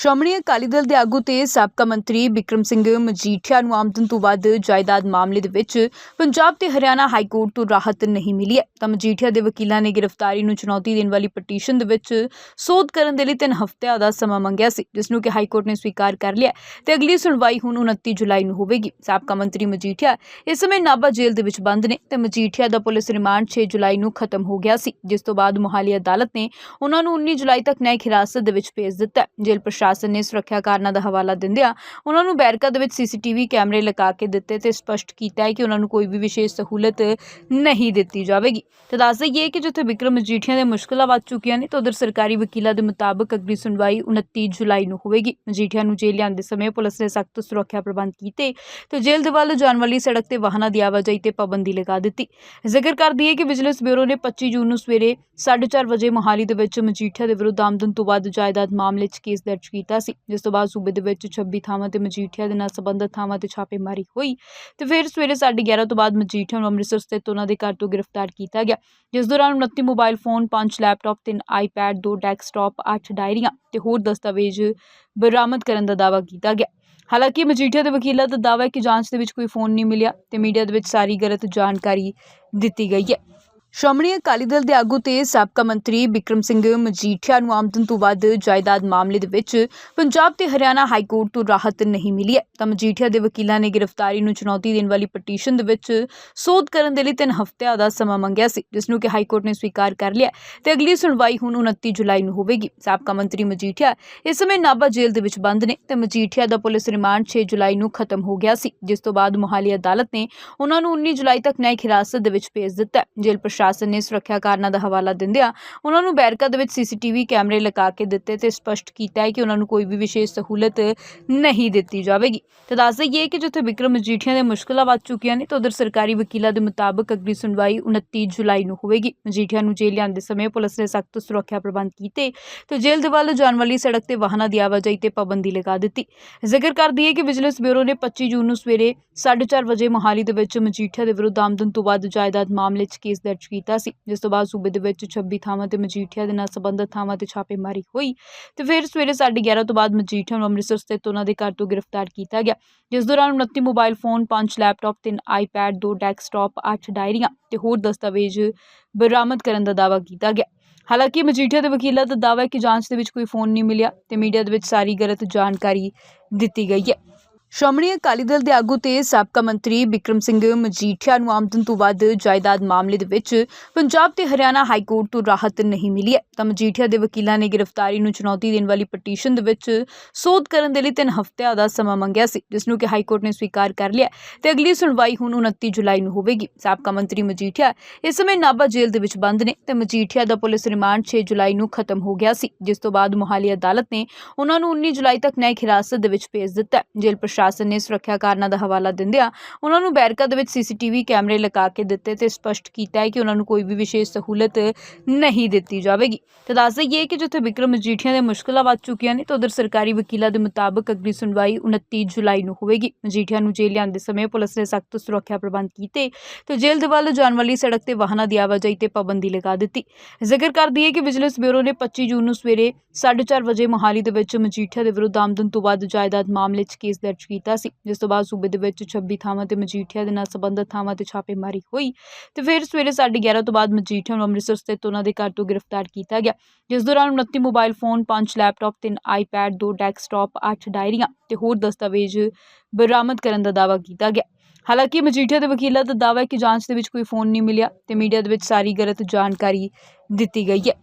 ਸ਼੍ਰੋਮਣੀ ਅਕਾਲੀ ਦਲ ਦੇ ਆਗੂ ਤੇ ਸਾਬਕਾ ਮੰਤਰੀ ਬਿਕਰਮ ਸਿੰਘ ਮਜੀਠੀਆ ਨੂੰ ਆਮਦਨ ਤੋਂ ਵੱਧ ਜਾਇਦਾਦ ਮਾਮਲੇ ਦੇ ਵਿੱਚ ਪੰਜਾਬ ਤੇ ਹਰਿਆਣਾ ਹਾਈ ਕੋਰਟ ਤੋਂ ਰਾਹਤ ਨਹੀਂ ਮਿਲੀ ਹੈ। ਤਾਂ ਮਜੀਠੀਆ ਦੇ ਵਕੀਲਾਂ ਨੇ ਗ੍ਰਿਫਤਾਰੀ ਨੂੰ ਚੁਣੌਤੀ ਦੇਣ ਵਾਲੀ ਪਟੀਸ਼ਨ ਦੇ ਵਿੱਚ ਸੋਧ ਕਰਨ ਦੇ ਲਈ ਤਿੰਨ ਹਫ਼ਤਿਆਂ ਦਾ ਸਮਾਂ ਮੰਗਿਆ ਸੀ, ਜਿਸ ਨੂੰ ਕਿ ਹਾਈ ਕੋਰਟ ਨੇ ਸਵੀਕਾਰ ਕਰ ਲਿਆ ਤੇ ਅਗਲੀ ਸੁਣਵਾਈ ਹੁਣ 29 ਜੁਲਾਈ ਨੂੰ ਹੋਵੇਗੀ। ਸਾਬਕਾ ਮੰਤਰੀ ਮਜੀਠੀਆ ਇਸ ਸਮੇਂ ਨਾਭਾ ਜੇਲ੍ਹ ਦੇ ਵਿੱਚ ਬੰਦ ਨੇ ਤੇ ਮਜੀਠੀਆ ਦਾ ਪੁਲਿਸ ਰਿਮਾਂਡ 6 ਜੁਲਾਈ ਨੂੰ ਖਤਮ ਹੋ ਗਿਆ ਸੀ, ਜਿਸ ਤੋਂ ਬਾਅਦ ਮੁਹਾਲੀ ਅਦਾਲਤ ਨੇ ਉਹਨਾਂ ਨੂੰ 19 ਜੁਲਾਈ ਤੱਕ ਨਿਆਇਕ ਹਿਰਾਸਤ ਦੇ ਵਿੱਚ ਭੇਜ ਦਿੱਤਾ ਜੇਲ੍ਹ ਪ੍ਰਸ਼ਾਸਨ ਨੇ ਸੁਰੱਖਿਆ ਕਾਰਨਾਂ ਦਾ ਹਵਾਲਾ ਦਿੰਦਿਆਂ ਉਹਨਾਂ ਨੂੰ ਬੈਰਕਾ ਦੇ ਵਿੱਚ ਸੀਸੀਟੀਵੀ ਕੈਮਰੇ ਲਗਾ ਕੇ ਦਿੱਤੇ ਤੇ ਸਪਸ਼ਟ ਕੀਤਾ ਹੈ ਕਿ ਉਹਨਾਂ ਨੂੰ ਕੋਈ ਵੀ ਵਿਸ਼ੇਸ਼ ਸਹੂਲਤ ਨਹੀਂ ਦਿੱਤੀ ਜਾਵੇਗੀ। ਤੇ ਦੱਸ ਦਈਏ ਕਿ ਜਿੱਥੇ ਵਿਕਰਮ ਮਜੀਠੀਆ ਦੇ ਮੁਸ਼ਕਲਾਂ ਵੱਧ ਚੁੱਕੀਆਂ ਨੇ, ਤਾਂ ਉਧਰ ਸਰਕਾਰੀ ਵਕੀਲਾਂ ਦੇ ਮੁਤਾਬਕ ਅਗਲੀ ਸੁਣਵਾਈ 29 ਜੁਲਾਈ ਨੂੰ ਹੋਵੇਗੀ। ਮਜੀਠੀਆ ਨੂੰ ਜੇਲ੍ਹ ਲਿਆਂਦੇ ਸਮੇਂ ਪੁਲਿਸ ਨੇ ਸਖਤ ਸੁਰੱਖਿਆ ਪ੍ਰਬੰਧ ਕੀਤੇ ਤੇ ਜੇਲ੍ਹ ਦੇ ਵੱਲ ਜਾਣ ਵਾਲੀ ਸੜਕ ਤੇ ਵਾਹਨਾਂ ਦੀ ਆਵਾਜਾਈ ਤੇ ਪਾਬੰਦੀ ਲਗਾ ਦਿੱਤੀ। ਜ਼ਿਕਰ ਕਰ ਦਈਏ ਕਿ ਵਿਜੀਲੈਂਸ ਬਿਊਰੋ ਨੇ 25 ਜੂਨ ਨੂੰ ਸਵੇਰੇ 4:30 ਵਜੇ ਮੋਹਾਲੀ ਦੇ ਵਿੱਚ ਮਜੀਠੀਆ ਦੇ ਵਿਰੁੱਧ ਆਮਦਨ ਤੋਂ ਵੱਧ ਜਾਇਦਾਦ ਮਾਮਲੇ 'ਚ ਕੇਸ ਦਰਜ ਕੀਤਾ। ਸੀ। ਜਿਸ ਤੋਂ ਬਾਅਦ ਸੂਬੇ ਦੇ ਵਿੱਚ 26 ਥਾਵਾਂ ਤੇ ਮਜੀਠੀਆ ਦੇ ਨਾਲ ਸੰਬੰਧਿਤ ਥਾਵਾਂ ਤੇ ਛਾਪੇਮਾਰੀ ਹੋਈ ਤੇ ਫਿਰ ਸਵੇਰੇ 11:30 ਤੋਂ ਬਾਅਦ ਮਜੀਠੀਆ ਨੂੰ ਅੰਮ੍ਰਿਤਸਰ ਸਥਿਤ ਉਹਨਾਂ ਦੇ ਘਰ ਤੋਂ ਗ੍ਰਿਫਤਾਰ ਕੀਤਾ ਗਿਆ। ਜਿਸ ਦੌਰਾਨ 29 mobile phone 5 laptop 3 iPad 2 desktop 8 ਡਾਇਰੀਆਂ ਤੇ ਹੋਰ ਦਸਤਾਵੇਜ਼ ਬਰਾਮਦ ਕਰਨ ਦਾ ਦਾਅਵਾ ਕੀਤਾ ਗਿਆ। ਹਾਲਾਂਕਿ ਮਜੀਠੀਆ ਦੇ ਵਕੀਲਾਂ ਦਾ ਦਾਅਵਾ ਹੈ ਕਿ ਜਾਂਚ ਦੇ ਵਿੱਚ ਕੋਈ ਫੋਨ ਨਹੀਂ ਮਿਲਿਆ ਤੇ ਮੀਡੀਆ ਦੇ ਵਿੱਚ ਸਾਰੀ ਗਲਤ ਜਾਣਕਾਰੀ ਦਿੱਤੀ ਗਈ ਹੈ। ਸ਼੍ਰੋਮਣੀ ਅਕਾਲੀ ਦਲ ਦੇ ਆਗੂ ਤੇ ਸਾਬਕਾ ਮੰਤਰੀ ਬਿਕਰਮ ਸਿੰਘ ਮਜੀਠੀਆ ਨੂੰ ਆਮਦਨ ਤੋਂ ਵੱਧ ਜਾਇਦਾਦ ਮਾਮਲੇ ਦੇ ਵਿੱਚ ਪੰਜਾਬ ਤੇ ਹਰਿਆਣਾ ਹਾਈ ਕੋਰਟ ਤੋਂ ਰਾਹਤ ਨਹੀਂ ਮਿਲੀ ਹੈ। ਤਾਂ ਮਜੀਠੀਆ ਦੇ ਵਕੀਲਾਂ ਨੇ ਗ੍ਰਿਫਤਾਰੀ ਨੂੰ ਚੁਣੌਤੀ ਦੇਣ ਵਾਲੀ ਪਟੀਸ਼ਨ ਦੇ ਵਿੱਚ ਸੋਧ ਕਰਨ ਦੇ ਲਈ ਤਿੰਨ ਹਫ਼ਤਿਆਂ ਦਾ ਸਮਾਂ ਮੰਗਿਆ ਸੀ, ਜਿਸ ਨੂੰ ਕਿ ਹਾਈ ਕੋਰਟ ਨੇ ਸਵੀਕਾਰ ਕਰ ਲਿਆ ਤੇ ਅਗਲੀ ਸੁਣਵਾਈ ਹੁਣ 29 ਜੁਲਾਈ ਨੂੰ ਹੋਵੇਗੀ। ਸਾਬਕਾ ਮੰਤਰੀ ਮਜੀਠੀਆ ਇਸ ਸਮੇਂ ਨਾਭਾ ਜੇਲ੍ਹ ਦੇ ਵਿੱਚ ਬੰਦ ਨੇ ਤੇ ਮਜੀਠੀਆ ਦਾ ਪੁਲਿਸ ਰਿਮਾਂਡ 6 ਜੁਲਾਈ ਨੂੰ ਖਤਮ ਹੋ ਗਿਆ ਸੀ, ਜਿਸ ਤੋਂ ਬਾਅਦ ਮੁਹਾਲੀ ਅਦਾਲਤ ਨੇ ਉਹਨਾਂ ਨੂੰ 19 ਜੁਲਾਈ ਤੱਕ ਨਿਆਇਕ ਹਿਰਾਸਤ ਦੇ ਵਿੱਚ ਭੇਜ ਦਿੱਤਾ ਜੇਲ੍ਹ ਪ੍ਰਸ਼ਾਸਨ ਨੇ ਸੁਰੱਖਿਆ ਕਾਰਨਾਂ ਦਾ ਹਵਾਲਾ ਦਿੰਦਿਆਂ ਉਹਨਾਂ ਨੂੰ ਬੈਰਕਾ ਦੇ ਵਿੱਚ ਸੀਸੀਟੀਵੀ ਕੈਮਰੇ ਲਗਾ ਕੇ ਦਿੱਤੇ ਤੇ ਸਪਸ਼ਟ ਕੀਤਾ ਹੈ ਕਿ ਉਹਨਾਂ ਨੂੰ ਕੋਈ ਵੀ ਵਿਸ਼ੇਸ਼ ਸਹੂਲਤ ਨਹੀਂ ਦਿੱਤੀ ਜਾਵੇਗੀ। ਤੇ ਦੱਸ ਦਈਏ ਕਿ ਜਿੱਥੇ ਵਿਕਰਮ ਮਜੀਠੀਆ ਦੇ ਮੁਸ਼ਕਲਾਂ ਵੱਧ ਚੁੱਕੀਆਂ ਨੇ ਤਾਂ ਉਧਰ ਸਰਕਾਰੀ ਵਕੀਲਾਂ ਦੇ ਮੁਤਾਬਕ ਅਗਲੀ ਸੁਣਵਾਈ 29 ਜੁਲਾਈ ਨੂੰ ਹੋਵੇਗੀ। ਮਜੀਠੀਆ ਨੂੰ ਜੇਲ੍ਹ ਲਿਆਂਦੇ ਸਮੇਂ ਪੁਲਿਸ ਨੇ ਸਖਤ ਸੁਰੱਖਿਆ ਪ੍ਰਬੰਧ ਕੀਤੇ ਤੇ ਜੇਲ੍ਹ ਦੇ ਵੱਲ ਜਾਣ ਵਾਲੀ ਸੜਕ ਤੇ ਵਾਹਨਾਂ ਦੀ ਆਵਾਜਾਈ ਤੇ ਪਾਬੰਦੀ ਲਗਾ ਦਿੱਤੀ। ਜ਼ਿਕਰ ਕਰ ਦਈਏ ਕਿ ਵਿਜੀਲੈਂਸ ਬਿਊਰੋ ਨੇ 25 ਜੂਨ ਨੂੰ ਸਵੇਰੇ 4:30 ਵਜੇ ਮੋਹਾਲੀ ਦੇ ਵਿੱਚ ਮਜੀਠੀਆ ਦੇ ਵਿਰੁੱਧ ਆਮਦਨ ਤੋਂ ਵੱਧ ਜਾਇਦਾਦ ਮਾਮਲੇ 'ਚ ਕੇਸ ਦਰਜ ਕੀਤਾ ਸੀ। ਜਿਸ ਤੋਂ ਬਾਅਦ ਸੂਬੇ ਦੇ ਵਿੱਚ 26 ਥਾਵਾਂ ਤੇ ਮਜੀਠੀਆ ਦੇ ਨਾਲ ਸੰਬੰਧਿਤ ਥਾਵਾਂ ਤੇ ਛਾਪੇਮਾਰੀ ਹੋਈ ਤੇ ਫਿਰ ਸਵੇਰੇ 11:30 ਤੋਂ ਬਾਅਦ ਮਜੀਠੀਆ ਨੂੰ ਅੰਮ੍ਰਿਤਸਰ ਸਥਿਤ ਉਹਨਾਂ ਦੇ ਘਰ ਤੋਂ ਗ੍ਰਿਫਤਾਰ ਕੀਤਾ ਗਿਆ। ਜਿਸ ਦੌਰਾਨ 29 mobile phone 5 laptop 3 iPad 2 desktop 8 ਡਾਇਰੀਆਂ ਤੇ ਹੋਰ ਦਸਤਾਵੇਜ਼ ਬਰਾਮਦ ਕਰਨ ਦਾ ਦਾਅਵਾ ਕੀਤਾ ਗਿਆ। ਹਾਲਾਂਕਿ ਮਜੀਠੀਆ ਦੇ ਵਕੀਲਾਂ ਦਾ ਦਾਅਵਾ ਹੈ ਕਿ ਜਾਂਚ ਦੇ ਵਿੱਚ ਕੋਈ ਫੋਨ ਨਹੀਂ ਮਿਲਿਆ ਤੇ ਮੀਡੀਆ ਦੇ ਵਿੱਚ ਸਾਰੀ ਗਲਤ ਜਾਣਕਾਰੀ ਦਿੱਤੀ ਗਈ ਹੈ। ਸ਼੍ਰੋਮਣੀ ਅਕਾਲੀ ਦਲ ਦੇ ਆਗੂ ਤੇ ਸਾਬਕਾ ਮੰਤਰੀ ਬਿਕਰਮ ਸਿੰਘ ਮਜੀਠੀਆ ਨੂੰ ਆਮਦਨ ਤੋਂ ਵੱਧ ਜਾਇਦਾਦ ਮਾਮਲੇ ਦੇ ਵਿੱਚ ਪੰਜਾਬ ਤੇ ਹਰਿਆਣਾ ਹਾਈ ਕੋਰਟ ਤੋਂ ਰਾਹਤ ਨਹੀਂ ਮਿਲੀ ਹੈ। ਤਾਂ ਮਜੀਠੀਆ ਦੇ ਵਕੀਲਾਂ ਨੇ ਗ੍ਰਿਫਤਾਰੀ ਨੂੰ ਚੁਣੌਤੀ ਦੇਣ ਵਾਲੀ ਪਟੀਸ਼ਨ ਦੇ ਵਿੱਚ ਸੋਧ ਕਰਨ ਦੇ ਲਈ ਤਿੰਨ ਹਫ਼ਤਿਆਂ ਦਾ ਸਮਾਂ ਮੰਗਿਆ ਸੀ, ਜਿਸ ਨੂੰ ਕਿ ਹਾਈ ਕੋਰਟ ਨੇ ਸਵੀਕਾਰ ਕਰ ਲਿਆ ਤੇ ਅਗਲੀ ਸੁਣਵਾਈ ਹੁਣ 29 ਜੁਲਾਈ ਨੂੰ ਹੋਵੇਗੀ। ਸਾਬਕਾ ਮੰਤਰੀ ਮਜੀਠੀਆ ਇਸ ਸਮੇਂ ਨਾਭਾ ਜੇਲ੍ਹ ਦੇ ਵਿੱਚ ਬੰਦ ਨੇ ਤੇ ਮਜੀਠੀਆ ਦਾ ਪੁਲਿਸ ਰਿਮਾਂਡ 6 ਜੁਲਾਈ ਨੂੰ ਖਤਮ ਹੋ ਗਿਆ ਸੀ, ਜਿਸ ਤੋਂ ਬਾਅਦ ਮੁਹਾਲੀ ਅਦਾਲਤ ਨੇ ਉਹਨਾਂ ਨੂੰ 19 ਜੁਲਾਈ ਤੱਕ ਨਿਆਇਕ ਹਿਰਾਸਤ ਦੇ ਵਿੱਚ ਭੇਜ ਦਿੱਤਾ ਜੇਲ੍ਹ ਪ੍ਰਸ਼ਾਸਨ ਨੇ ਸੁਰੱਖਿਆ ਕਾਰਨਾਂ ਦਾ ਹਵਾਲਾ ਦਿੰਦਿਆਂ ਉਹਨਾਂ ਨੂੰ ਬੈਰਕਾ ਦੇ ਵਿੱਚ ਸੀਸੀਟੀਵੀ ਕੈਮਰੇ ਲਗਾ ਕੇ ਦਿੱਤੇ ਤੇ ਸਪਸ਼ਟ ਕੀਤਾ ਹੈ ਕਿ ਉਹਨਾਂ ਨੂੰ ਕੋਈ ਵੀ ਵਿਸ਼ੇਸ਼ ਸਹੂਲਤ ਨਹੀਂ ਦਿੱਤੀ ਜਾਵੇਗੀ। ਤੇ ਦੱਸ ਦਈਏ ਕਿ ਜਿੱਥੇ ਵਿਕਰਮ ਮਜੀਠੀਆ ਦੇ ਮੁਸ਼ਕਲਾਂ ਵੱਧ ਚੁੱਕੀਆਂ ਨੇ, ਤਾਂ ਉਧਰ ਸਰਕਾਰੀ ਵਕੀਲਾਂ ਦੇ ਮੁਤਾਬਕ ਅਗਲੀ ਸੁਣਵਾਈ 29 ਜੁਲਾਈ ਨੂੰ ਹੋਵੇਗੀ। ਮਜੀਠੀਆ ਨੂੰ ਜੇਲ੍ਹ ਲਿਆਂਦੇ ਸਮੇਂ ਪੁਲਿਸ ਨੇ ਸਖਤ ਸੁਰੱਖਿਆ ਪ੍ਰਬੰਧ ਕੀਤੇ ਤੇ ਜੇਲ੍ਹ ਦੇ ਵੱਲ ਜਾਣ ਵਾਲੀ ਸੜਕ ਤੇ ਵਾਹਨਾਂ ਦੀ ਆਵਾਜਾਈ ਤੇ ਪਾਬੰਦੀ ਲਗਾ ਦਿੱਤੀ। ਜ਼ਿਕਰ ਕਰ ਦਈਏ ਕਿ ਵਿਜੀਲੈਂਸ ਬਿਊਰੋ ਨੇ 25 ਜੂਨ ਨੂੰ ਸਵੇਰੇ 4:30 ਵਜੇ ਮੋਹਾਲੀ ਦੇ ਵਿੱਚ ਮਜੀਠੀਆ ਦੇ ਵਿਰੁੱਧ ਆਮਦਨ ਤੋਂ ਵੱਧ ਜਾਇਦਾਦ ਮਾਮਲੇ 'ਚ ਕੇਸ ਦਰਜ ਕੀਤਾ ਸੀ। ਜਿਸ ਤੋਂ ਬਾਅਦ ਸੂਬੇ ਦੇ ਵਿੱਚ 26 ਥਾਵਾਂ ਤੇ ਮਜੀਠੀਆ ਦੇ ਨਾਲ ਸੰਬੰਧਿਤ ਥਾਵਾਂ ਤੇ ਛਾਪੇਮਾਰੀ ਹੋਈ ਤੇ ਫਿਰ ਸਵੇਰੇ 11:30 ਤੋਂ ਬਾਅਦ ਮਜੀਠੀਆ ਨੂੰ ਅੰਮ੍ਰਿਤਸਰ ਸਥਿਤ ਉਹਨਾਂ ਦੇ ਘਰ ਤੋਂ ਗ੍ਰਿਫਤਾਰ ਕੀਤਾ ਗਿਆ। ਜਿਸ ਦੌਰਾਨ 29 mobile phone 5 laptop 3 iPad 2 desktop 8 ਡਾਇਰੀਆਂ ਤੇ ਹੋਰ ਦਸਤਾਵੇਜ਼ ਬਰਾਮਦ ਕਰਨ ਦਾ ਦਾਅਵਾ ਕੀਤਾ ਗਿਆ। ਹਾਲਾਂਕਿ ਮਜੀਠੀਆ ਦੇ ਵਕੀਲਾਂ ਦਾ ਦਾਅਵਾ ਹੈ ਕਿ ਜਾਂਚ ਦੇ ਵਿੱਚ ਕੋਈ ਫੋਨ ਨਹੀਂ ਮਿਲਿਆ ਤੇ ਮੀਡੀਆ ਦੇ ਵਿੱਚ ਸਾਰੀ ਗਲਤ ਜਾਣਕਾਰੀ ਦਿੱਤੀ ਗਈ ਹੈ।